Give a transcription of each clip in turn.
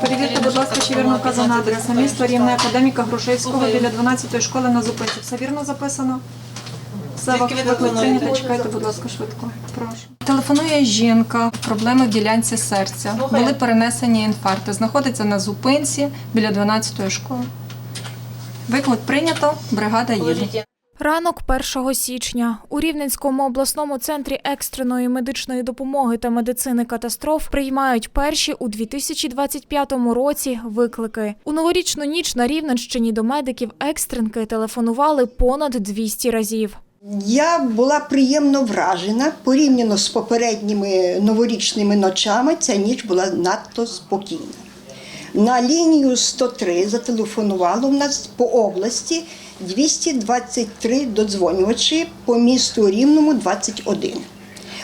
Перевірте, будь ласка, чи вірно вказана адреса. Місто Рівне, академіка Грушевського біля 12-ї школи на зупинці. Все вірно записано? Все Звідки ви виклик телефонуєте? прийнято. Чекайте, будь ласка, швидко. Прошу. Телефонує жінка, проблеми в ділянці серця. Були перенесені інфаркти. Знаходиться на зупинці біля 12-ї школи. Виклик прийнято, бригада їде. Ранок 1 січня у Рівненському обласному центрі екстреної медичної допомоги та медицини катастроф приймають перші у 2025 році виклики. У новорічну ніч на Рівненщині до медиків екстренки телефонували понад 200 разів. Я була приємно вражена порівняно з попередніми новорічними ночами. Ця ніч була надто спокійна. На лінію 103 зателефонувало в нас по області 223 додзвонювачі, по місту Рівному 21.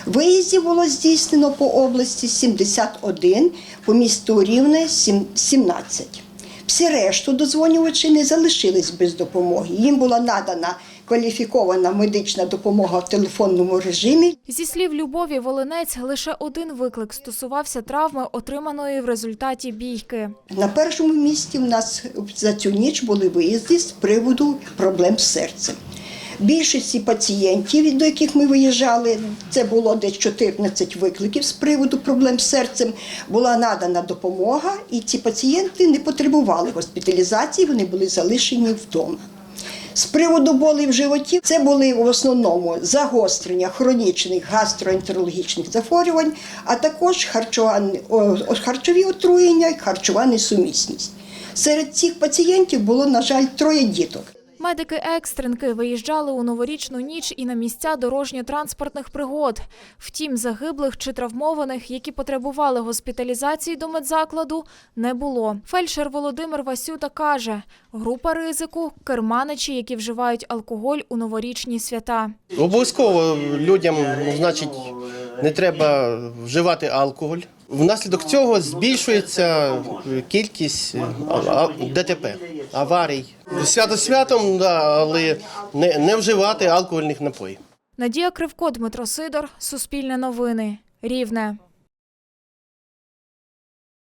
Виїздів було здійснено по області 71, по місту Рівне сім- 17. Всі решту дозвонювачі не залишились без допомоги. Їм була надана кваліфікована медична допомога в телефонному режимі. Зі слів Любові Волинець, лише один виклик стосувався травми, отриманої в результаті бійки. На першому місці в нас за цю ніч були виїзди з приводу проблем з серцем. Більшості пацієнтів, до яких ми виїжджали, це було десь 14 викликів з приводу проблем з серцем, була надана допомога, і ці пацієнти не потребували госпіталізації, вони були залишені вдома. З приводу болей в животі це були в основному загострення хронічних гастроентерологічних захворювань, а також харчові отруєння і харчова несумісність. Серед цих пацієнтів було, на жаль, троє діток. Медики екстренки виїжджали у новорічну ніч і на місця дорожньо-транспортних пригод. Втім, загиблих чи травмованих, які потребували госпіталізації до медзакладу, не було. Фельдшер Володимир Васюта каже: група ризику керманичі, які вживають алкоголь у новорічні свята. Обов'язково людям, значить, не треба вживати алкоголь. Внаслідок цього збільшується кількість ДТП, аварій. Свято святом, да, але не, не вживати алкогольних напоїв. Надія Кривко, Дмитро Сидор, Суспільне новини, Рівне.